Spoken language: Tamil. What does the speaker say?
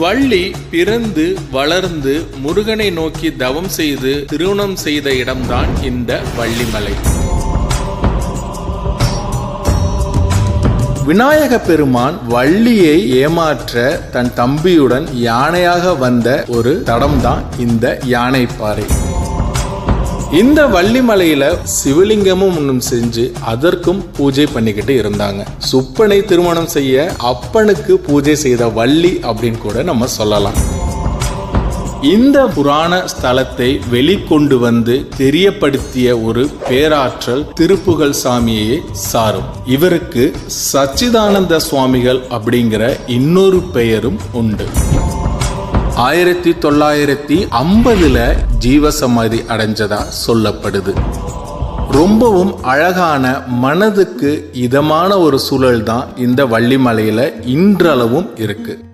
வள்ளி பிறந்து வளர்ந்து முருகனை நோக்கி தவம் செய்து திருமணம் செய்த இடம்தான் இந்த வள்ளிமலை. விநாயக பெருமான் வள்ளியை ஏமாற்ற தன் தம்பியுடன் யானையாக வந்த ஒரு தடம்தான் இந்த யானைப்பாறை. இந்த வள்ளிமலையில சிவலிங்கமும் ஒன்றும் செஞ்சு அதற்கும் பூஜை பண்ணிக்கிட்டு இருந்தாங்க. சுப்பனை திருமணம் செய்ய அப்பனுக்கு பூஜை செய்த வள்ளி அப்படின்னு கூட நம்ம சொல்லலாம். இந்த புராண ஸ்தலத்தை வெளிக்கொண்டு வந்து தெரியப்படுத்திய ஒரு பேராற்றல் திருப்புகழ் சாமியே சாரும். இவருக்கு சச்சிதானந்த சுவாமிகள் அப்படிங்கிற இன்னொரு பெயரும் உண்டு. ஆயிரத்தி தொள்ளாயிரத்தி ஐம்பதுல ஜீவசமாதி அடைஞ்சதா சொல்லப்படுது. ரொம்பவும் அழகான மனதுக்கு இதமான ஒரு சூழல் தான் இந்த வள்ளிமலையில இன்றளவும் இருக்கு.